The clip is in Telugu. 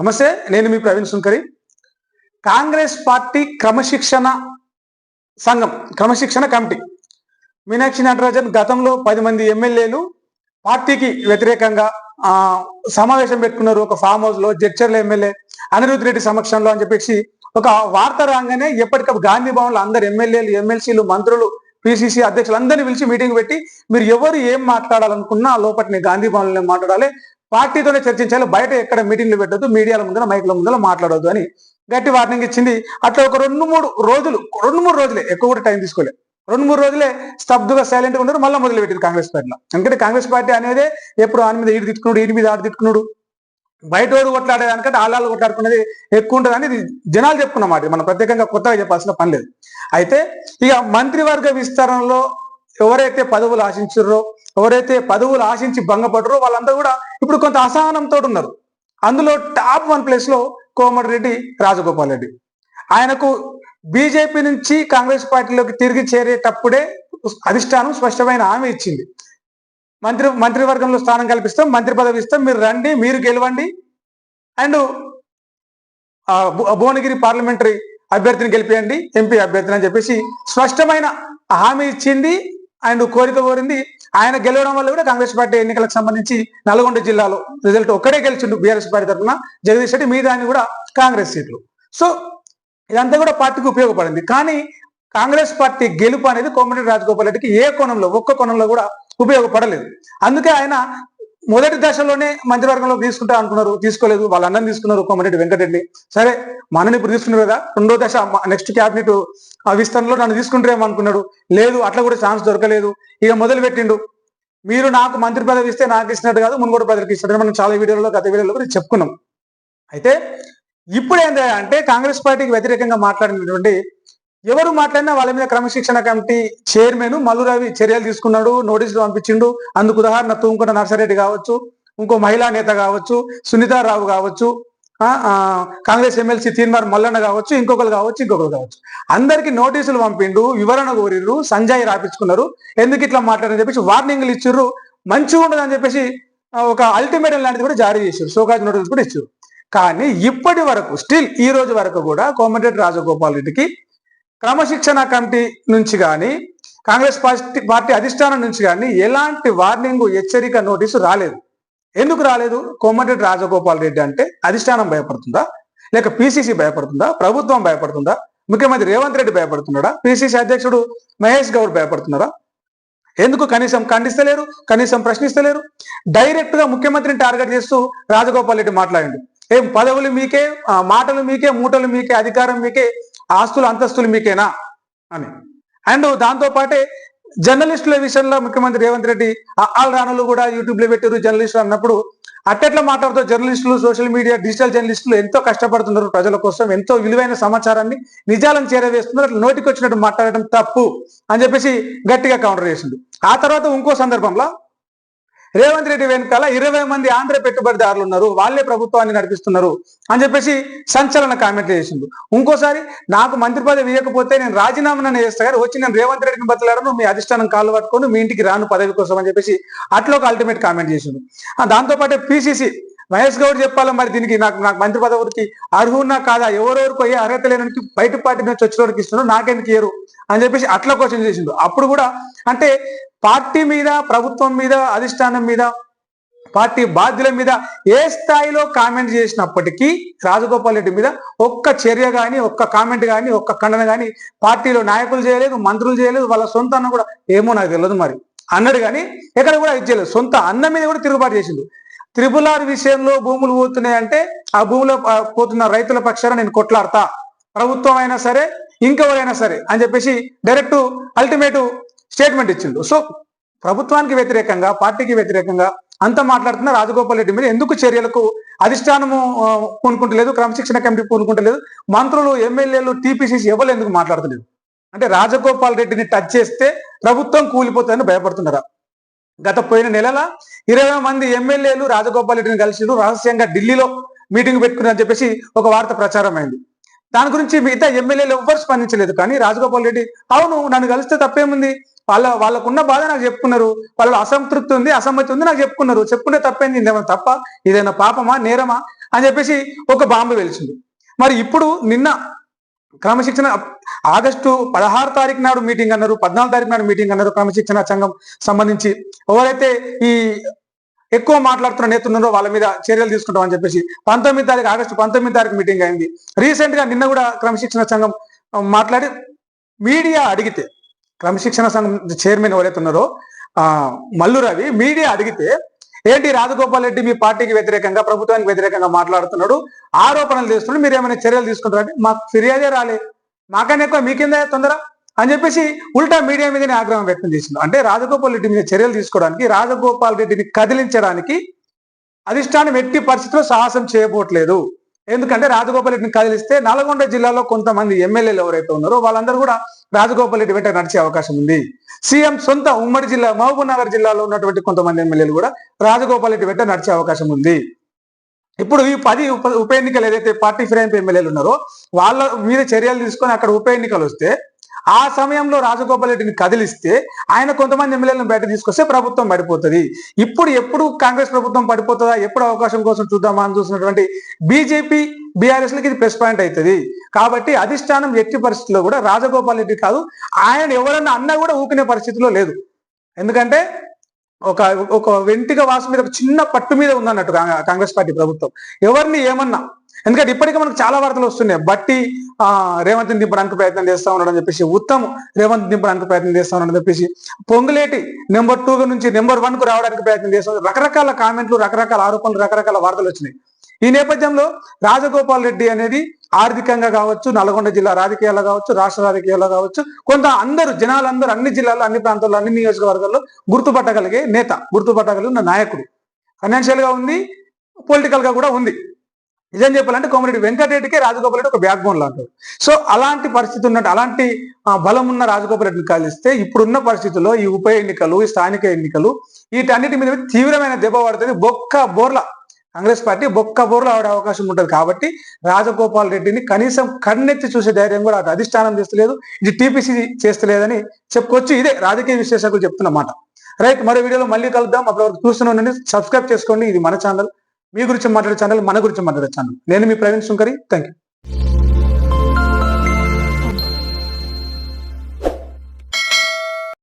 నమస్తే నేను మీ ప్రవీణ్ సుంకరి. కాంగ్రెస్ పార్టీ క్రమశిక్షణ సంఘం క్రమశిక్షణ కమిటీ. మీనాక్షి నటరాజన్ గతంలో పది మంది ఎమ్మెల్యేలు పార్టీకి వ్యతిరేకంగా సమావేశం పెట్టుకున్నారు. ఒక ఫామ్ హౌస్లో జడ్చర్ల ఎమ్మెల్యే అనిరుద్ రెడ్డి సమక్షంలో అని చెప్పేసి ఒక వార్త రాగానే ఎప్పటికప్పుడు గాంధీ భవన్లో అందరు ఎమ్మెల్యేలు ఎమ్మెల్సీలు మంత్రులు పిసిసి అధ్యక్షులందరినీ పిలిచి మీటింగ్ పెట్టి మీరు ఎవరు ఏం మాట్లాడాలనుకున్నా లోపటిని గాంధీ భవన్లో మాట్లాడాలి. పార్టీతోనే చర్చించాలి. బయట ఎక్కడ మీటింగ్లు పెట్టద్దు. మీడియాల ముందర మైకుల ముందర మాట్లాడొద్దు అని గట్టి వార్నింగ్ ఇచ్చింది. అట్లా ఒక రెండు మూడు రోజులు రెండు మూడు రోజులే ఎక్కువ కూడా టైం తీసుకోలే. రెండు మూడు రోజులే స్తబ్దుగా సైలెంట్గా ఉన్నారు. మళ్ళీ మొదలు పెట్టింది కాంగ్రెస్ పార్టీలో. ఎందుకంటే కాంగ్రెస్ పార్టీ అనేది ఎప్పుడు ఆయన మీద ఈడు తిట్టుకున్నాడు ఈడి మీద ఆడు తిట్టుకున్నాడు. బయట వాడు కొట్లాడేదానికంటే ఆళ్ళు కొట్లాడుకునేది ఎక్కువ ఉంటుంది అనేది జనాలు చెప్పుకున్నమాట. మనం ప్రత్యేకంగా కొత్తగా చెప్పాల్సిన పని లేదు. అయితే ఇక మంత్రివర్గ విస్తరణలో ఎవరైతే పదవులు ఆశించారో ఎవరైతే పదవులు ఆశించి భంగపడరో వాళ్ళందరూ కూడా ఇప్పుడు కొంత అసహనంతో ఉన్నారు. అందులో టాప్ వన్ ప్లేస్లో కోమటిరెడ్డి రాజగోపాల్ రెడ్డి. ఆయనకు బీజేపీ నుంచి కాంగ్రెస్ పార్టీలోకి తిరిగి చేరేటప్పుడే అధిష్టానం స్పష్టమైన హామీ ఇచ్చింది. మంత్రి మంత్రివర్గంలో స్థానం కల్పిస్తాం మంత్రి పదవి ఇస్తాం మీరు రండి మీరు గెలవండి. అండ్ భువనగిరి పార్లమెంటరీ అభ్యర్థిని గెలిపేయండి ఎంపీ అభ్యర్థిని అని చెప్పేసి స్పష్టమైన హామీ ఇచ్చింది అండ్ కోరిక కోరింది. ఆయన గెలవడం వల్ల కూడా కాంగ్రెస్ పార్టీ ఎన్నికలకు సంబంధించి నల్గొండ జిల్లాలో రిజల్ట్ ఒక్కడే గెలిచిండు బీఆర్ఎస్ పార్టీ తరఫున. జగదీష్ రెడ్డి మీద దాన్ని కూడా కాంగ్రెస్ సీట్లు. సో ఇదంతా కూడా పార్టీకి ఉపయోగపడింది. కానీ కాంగ్రెస్ పార్టీ గెలుపు అనేది కోమటిరెడ్డి రాజగోపాల్ రెడ్డికి ఏ కోణంలో ఒక్క కోణంలో కూడా ఉపయోగపడలేదు. అందుకే ఆయన మొదటి దశలోనే మంత్రివర్గంలో తీసుకుంటా అనుకున్నారు. తీసుకోలేదు. వాళ్ళందరం తీసుకున్నారు కోమటిరెడ్డి వెంకటరెడ్డి. సరే మనని ఇప్పుడు తీసుకున్నారు కదా? రెండో దశ నెక్స్ట్ క్యాబినెట్ విస్తరణలో నన్ను తీసుకుంటారేమో అనుకున్నాడు. లేదు అట్లా కూడా ఛాన్స్ దొరకలేదు. ఇక మొదలు పెట్టిండు మీరు నాకు మంత్రి పదవి ఇస్తే నాకు ఇచ్చినట్టు కాదు మునుగోడు పదవికి ఇచ్చినట్టు. మనం చాలా వీడియోలో గత వీడియోలో కూడా చెప్పుకున్నాం. అయితే ఇప్పుడు ఏంటంటే అంటే కాంగ్రెస్ పార్టీకి వ్యతిరేకంగా మాట్లాడినటువంటి ఎవరు మాట్లాడినా వాళ్ళ మీద క్రమశిక్షణ కమిటీ చైర్మన్ మల్లు రవి చర్యలు తీసుకున్నాడు నోటీసులు పంపించిండు. అందుకు ఉదాహరణ తూంకుంట నర్సారెడ్డి కావచ్చు ఇంకో మహిళా నేత కావచ్చు సునీతారావు కావచ్చు ఆ, కాంగ్రెస్ ఎమ్మెల్సీ తీన్మార్ మల్లన్న కావచ్చు ఇంకొకరు కావచ్చు ఇంకొకరు కావచ్చు. అందరికి నోటీసులు పంపిండు వివరణ కోరిర్రు సంజయ్ రాపించుకున్నారు. ఎందుకు ఇట్లా మాట్లాడని చెప్పేసి వార్నింగ్లు ఇచ్చిర్రు. మంచిగా ఉండదు అని చెప్పేసి ఒక అల్టిమేటం లాంటిది కూడా జారీ చేశారు సోకాజ్ నోటీసులు కూడా ఇచ్చారు కానీ ఇప్పటి వరకు స్టిల్ ఈ రోజు వరకు కూడా కోమటిరెడ్డి రాజగోపాల్ రెడ్డికి క్రమశిక్షణ కమిటీ నుంచి కానీ కాంగ్రెస్ పార్టీ పార్టీ అధిష్టానం నుంచి కానీ ఎలాంటి వార్నింగ్ హెచ్చరిక నోటీసు రాలేదు. ఎందుకు రాలేదు? కోమటిరెడ్డి రాజగోపాల్ రెడ్డి అంటే అధిష్టానం భయపడుతుందా? లేక పిసిసి భయపడుతుందా? ప్రభుత్వం భయపడుతుందా? ముఖ్యమంత్రి రేవంత్ రెడ్డి భయపడుతున్నాడా? పిసిసి అధ్యక్షుడు మహేష్ గౌడ్ భయపడుతున్నారా? ఎందుకు కనీసం ఖండిస్తలేరు? కనీసం ప్రశ్నిస్తలేరు? డైరెక్ట్గా ముఖ్యమంత్రిని టార్గెట్ చేస్తూ రాజగోపాల్ రెడ్డి మాట్లాడండి. ఏం పదవులు మీకే మాటలు మీకే మూటలు మీకే అధికారం మీకే ఆస్తులు అంతస్తులు మీకేనా? అని. అండ్ దాంతో పాటే జర్నలిస్టుల విషయంలో ముఖ్యమంత్రి రేవంత్ రెడ్డి ఆల్ రాణులు కూడా యూట్యూబ్లో పెట్టారు జర్నలిస్టులు అన్నప్పుడు అట్టెట్లా మాట్లాడుతూ జర్నలిస్టులు సోషల్ మీడియా డిజిటల్ జర్నలిస్టులు ఎంతో కష్టపడుతున్నారు ప్రజల కోసం ఎంతో విలువైన సమాచారాన్ని నిజాలను చేరవేస్తున్నారు అట్లా నోటికి వచ్చినట్టు మాట్లాడటం తప్పు అని చెప్పేసి గట్టిగా కౌంటర్ చేసింది ఆ తర్వాత ఇంకో సందర్భంలో రేవంత్ రెడ్డి వెనకాల ఇరవై మంది ఆంధ్ర పెట్టుబడిదారులు ఉన్నారు. వాళ్ళే ప్రభుత్వాన్ని నడిపిస్తున్నారు అని చెప్పేసి సంచలన కామెంట్లు చేసిండు ఇంకోసారి నాకు మంత్రి పదవి ఇవ్వకపోతే నేను రాజీనామాను చేస్తా కానీ వచ్చి నేను రేవంత్ రెడ్డిని బతలాడను మీ అధిష్టానం కాళ్ళు పట్టుకొని మీ ఇంటికి రాను పదవి కోసం అని చెప్పేసి అట్లా ఒక అల్టిమేట్ కామెంట్ చేసిండు దాంతోపాటు దాంతో పాటు పిసిసి మహేష్ గౌడ్ చెప్పాలి మరి దీనికి? నాకు నాకు మంత్రి పదవికి అర్హున్నా కాదా? ఎవరెవరికి ఏ అర్హత లేని బయట పార్టీ నుంచి వచ్చినోడికి ఇస్తున్నారు నాకెందుకు ఇయ్యరు? అని చెప్పేసి అట్లా క్వశ్చన్ చేసిండు. అప్పుడు కూడా అంటే పార్టీ మీద ప్రభుత్వం మీద అధిష్టానం మీద పార్టీ బాధ్యుల మీద ఏ స్థాయిలో కామెంట్ చేసినప్పటికీ రాజగోపాల్ రెడ్డి మీద ఒక్క చర్య కానీ ఒక్క కామెంట్ కానీ ఒక్క ఖండన కానీ పార్టీలో నాయకులు చేయలేదు మంత్రులు చేయలేదు వాళ్ళ సొంత అన్న కూడా ఏమో నాకు తెలియదు మరి. అన్నాడు కానీ ఎక్కడ కూడా ఇది చేయలేదు. సొంత అన్న మీద కూడా తిరుగుబాటు చేసిండు. త్రిపుల్ ఆర్ విషయంలో భూములు పోతున్నాయంటే ఆ భూములో పోతున్న రైతుల పక్షాన నేను కొట్లాడతా. ప్రభుత్వం అయినా సరే ఇంకెవరైనా సరే అని చెప్పేసి డైరెక్ట్ అల్టిమేట్ స్టేట్మెంట్ ఇచ్చిండు. సో ప్రభుత్వానికి వ్యతిరేకంగా పార్టీకి వ్యతిరేకంగా అంత మాట్లాడుతున్న రాజగోపాల్ రెడ్డి మీద ఎందుకు చర్యలకు అధిష్టానము పూనుకుంటలేదు క్రమశిక్షణ కమిటీ పూనుకుంటలేదు మంత్రులు ఎమ్మెల్యేలు టీపీసీసీ ఎవరు ఎందుకు మాట్లాడతలేదు? అంటే రాజగోపాల్ రెడ్డిని టచ్ చేస్తే ప్రభుత్వం కూలిపోతుందని భయపడుతున్నారా? గత పోయిన నెలల ఇరవై మంది ఎమ్మెల్యేలు రాజగోపాల్ రెడ్డిని కలిసి రహస్యంగా ఢిల్లీలో మీటింగ్ పెట్టుకున్నారని చెప్పేసి ఒక వార్త ప్రచారం అయింది. దాని గురించి మిగతా ఎమ్మెల్యేలు ఎవ్వరు స్పందించలేదు. కానీ రాజగోపాల్ రెడ్డి అవును నన్ను కలిస్తే తప్పేముంది? వాళ్ళ వాళ్ళకున్న బాధ నాకు చెప్పుకున్నారు. వాళ్ళ అసంతృప్తి ఉంది అసమ్మతి ఉంది నాకు చెప్పుకున్నారు. చెప్పుకుంటే తప్పేంది? ఇదేమన్నా తప్ప? ఇదైనా పాపమా? నేరమా? అని చెప్పేసి ఒక బాంబు వెలిచింది మరి ఇప్పుడు నిన్న క్రమశిక్షణ ఆగస్టు పదహారు తారీఖు నాడు మీటింగ్ అన్నారు పద్నాలుగు తారీఖు నాడు మీటింగ్ అన్నారు క్రమశిక్షణ సంఘం సంబంధించి. ఎవరైతే ఈ ఎక్కువ మాట్లాడుతున్న నేతలు ఉన్నారో వాళ్ళ మీద చర్యలు తీసుకుంటాం అని చెప్పేసి పంతొమ్మిది తారీఖు ఆగస్టు పంతొమ్మిది తారీఖు మీటింగ్ అయింది. రీసెంట్గా నిన్న కూడా క్రమశిక్షణ సంఘం మాట్లాడి మీడియా అడిగితే క్రమశిక్షణ సంఘం చైర్మన్ ఎవరైతే ఉన్నారో ఆ మల్లు రవి మీడియా అడిగితే ఏంటి రాజగోపాల్ రెడ్డి మీ పార్టీకి వ్యతిరేకంగా ప్రభుత్వానికి వ్యతిరేకంగా మాట్లాడుతున్నాడు? ఆరోపణలు చేస్తున్నాడు. మీరు ఏమైనా చర్యలు తీసుకుంటారంటే మాకు ఫిర్యాదే రాలే. మాకన్నా ఎక్కువ మీకిందా తొందర అని చెప్పేసి ఉల్టా మీడియా మీదనే ఆగ్రహం వ్యక్తం చేసింది అంటే రాజగోపాల్ రెడ్డి మీద చర్యలు తీసుకోవడానికి రాజగోపాల్ రెడ్డిని కదిలించడానికి అధిష్టానం ఎట్టి పరిస్థితుల్లో సాహసం చేయబోట్లేదు. ఎందుకంటే రాజగోపాల్ రెడ్డిని కదిలిస్తే నల్గొండ జిల్లాలో కొంతమంది ఎమ్మెల్యేలు ఎవరైతే ఉన్నారో వాళ్ళందరూ కూడా రాజగోపాల్ రెడ్డి వెంట నడిచే అవకాశం ఉంది. సీఎం సొంత ఉమ్మడి జిల్లా మహబూబ్ నగర్ జిల్లాలో ఉన్నటువంటి కొంతమంది ఎమ్మెల్యేలు కూడా రాజగోపాల్ రెడ్డి వెంట నడిచే అవకాశం ఉంది. ఇప్పుడు ఈ పది ఉప ఉప ఎన్నికలు ఏదైతే పార్టీ ఫిరాయింపు ఎమ్మెల్యేలు ఉన్నారో వాళ్ళ మీద చర్యలు తీసుకొని అక్కడ ఉప ఎన్నికలు వస్తే ఆ సమయంలో రాజగోపాల్ రెడ్డిని కదిలిస్తే ఆయన కొంతమంది ఎమ్మెల్యేలను బయట తీసుకొస్తే ప్రభుత్వం పడిపోతుంది. ఇప్పుడు ఎప్పుడు కాంగ్రెస్ ప్రభుత్వం పడిపోతుందా? ఎప్పుడు అవకాశం కోసం చూద్దామా అని చూసినటువంటి బీజేపీ బీఆర్ఎస్ లకి ఇది ప్లస్ పాయింట్ అవుతుంది కాబట్టి అధిష్టానం ఎట్టి పరిస్థితిలో కూడా రాజగోపాల్ రెడ్డి కాదు. ఆయన ఎవరన్నా అన్నా కూడా ఊకునే పరిస్థితిలో లేదు. ఎందుకంటే ఒక ఒక వెంటిక వాసు మీద ఒక చిన్న పట్టు మీద ఉందన్నట్టు కాంగ్రెస్ పార్టీ ప్రభుత్వం. ఎవరిని ఏమన్నా ఎందుకంటే ఇప్పటికే మనకు చాలా వార్తలు వస్తున్నాయి. బట్టి ఆ రేవంత్ దింపడానికి ప్రయత్నం చేస్తా ఉన్నాడని చెప్పేసి ఉత్తమ్ రేవంత్ దింపడానికి ప్రయత్నం చేస్తా ఉన్నాడని చెప్పేసి పొంగులేటి నెంబర్ టూ నుంచి నెంబర్ వన్కు రావడానికి ప్రయత్నం చేస్తా రకరకాల కామెంట్లు రకరకాల ఆరోపణలు రకరకాల వార్తలు వచ్చినాయి. ఈ నేపథ్యంలో రాజగోపాల్ రెడ్డి అనేది ఆర్థికంగా కావచ్చు నల్గొండ జిల్లా రాజకీయాల్లో కావచ్చు రాష్ట్ర రాజకీయాల్లో కావచ్చు కొంత అందరూ జనాలందరూ అన్ని జిల్లాల్లో అన్ని ప్రాంతాల్లో అన్ని నియోజకవర్గాల్లో గుర్తుపట్టగలిగే నేత గుర్తుపట్టగలిగిన నాయకుడు. ఫైనాన్షియల్గా ఉంది పొలిటికల్గా కూడా ఉంది. నిజం చెప్పాలంటే కోమరెడ్డి వెంకటరెడ్డికే రాజగోపాల్ రెడ్డి ఒక బ్యాక్ బోన్ లాంటాడు సో అలాంటి పరిస్థితి ఉన్నట్టు అలాంటి బలం ఉన్న రాజగోపాల్ రెడ్డిని కలిస్తే ఇప్పుడున్న పరిస్థితుల్లో ఈ ఉప ఎన్నికలు ఈ స్థానిక ఎన్నికలు వీటన్నిటి మీద తీవ్రమైన దెబ్బ పడుతుంది. బొక్క బోర్ల కాంగ్రెస్ పార్టీ బొక్క బోర్ల ఆడే అవకాశం ఉంటుంది కాబట్టి రాజగోపాల్ రెడ్డిని కనీసం కన్నెత్తి చూసే ధైర్యం కూడా అటు అధిష్టానం చేస్తలేదు ఇది టీపీసీ చేస్తలేదని చెప్పుకోవచ్చు ఇదే రాజకీయ విశ్లేషకులు చెప్తున్నమాట రైట్ మరో వీడియోలో మళ్ళీ కలుద్దాం. అప్పటి వరకు చూస్తూనే ఉండండి సబ్స్క్రైబ్ చేసుకోండి. ఇది మన ఛానల్ మీ గురించి మాట్లాడే ఛానల్ మన గురించి మాట్లాడే ఛానల్. నేను మీ ప్రవీణ్ శుంకరి. Thank you